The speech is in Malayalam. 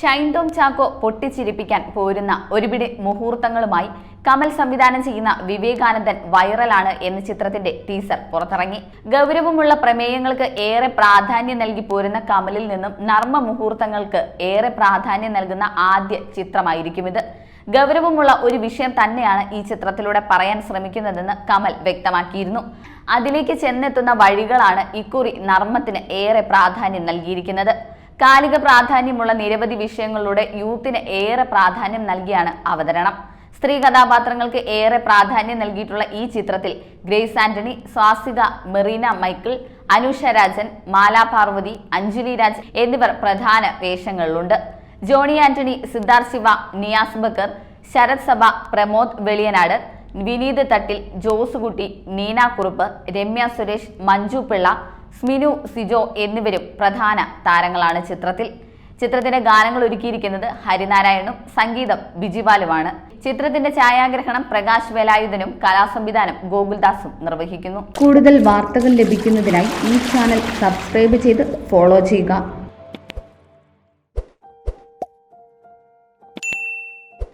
ഷൈൻ ടോം ചാക്കോ പൊട്ടിച്ചിരിപ്പിക്കാൻ പോരുന്ന ഒരുപിടി മുഹൂർത്തങ്ങളുമായി കമൽ സംവിധാനം ചെയ്യുന്ന വിവേകാനന്ദൻ വൈറലാണ് എന്ന ചിത്രത്തിന്റെ ടീസർ പുറത്തിറങ്ങി. ഗൗരവമുള്ള പ്രമേയങ്ങൾക്ക് ഏറെ പ്രാധാന്യം നൽകി പോരുന്ന കമലിൽ നിന്നും നർമ്മ മുഹൂർത്തങ്ങൾക്ക് ഏറെ പ്രാധാന്യം നൽകുന്ന ആദ്യ ചിത്രമായിരിക്കും ഇത്. ഗൗരവമുള്ള ഒരു വിഷയം തന്നെയാണ് ഈ ചിത്രത്തിലൂടെ പറയാൻ ശ്രമിക്കുന്നതെന്ന് കമൽ വ്യക്തമാക്കിയിരുന്നു. അതിലേക്ക് ചെന്നെത്തുന്ന വഴികളാണ് ഇക്കുറി നർമ്മത്തിന് ഏറെ പ്രാധാന്യം നൽകിയിരിക്കുന്നത്. കാലിക പ്രാധാന്യമുള്ള നിരവധി വിഷയങ്ങളിലൂടെ യൂത്തിന് ഏറെ പ്രാധാന്യം നൽകിയാണ് അവതരണം. സ്ത്രീ കഥാപാത്രങ്ങൾക്ക് ഏറെ പ്രാധാന്യം നൽകിയിട്ടുള്ള ഈ ചിത്രത്തിൽ ഗ്രേസ് ആന്റണി സ്വാസിക മെറീന മൈക്കിൾ അനുഷ രാജൻ മാലാ പാർവതി അഞ്ജലി രാജ് എന്നിവർ പ്രധാന വേഷങ്ങളിലുണ്ട്. ജോണി ആന്റണി സിദ്ധാർത്ഥ് ശിവ നിയാസ് ബക്കർ ശരത് സഭ പ്രമോദ് വെളിയനാട് വിനീത് തട്ടിൽ ജോസുകുട്ടി നീന കുറുപ്പ് രമ്യ സുരേഷ് മഞ്ജു പിള്ള സ്മിനു സിജോ എന്നിവരും പ്രധാന താരങ്ങളാണ് ചിത്രത്തിൽ. ചിത്രത്തിന്റെ ഗാനങ്ങൾ ഒരുക്കിയിരിക്കുന്നത് ഹരിനാരായണും സംഗീതം ബിജിപാലുമാണ് ചിത്രത്തിന്റെ ഛായാഗ്രഹണം പ്രകാശ് വേലായുധനും കലാസംവിധാനം ഗോകുൽദാസും നിർവഹിക്കുന്നു. കൂടുതൽ വാർത്തകൾ ലഭിക്കുന്നതിനായി ഈ ചാനൽ സബ്സ്ക്രൈബ് ചെയ്ത് ഫോളോ ചെയ്യുക.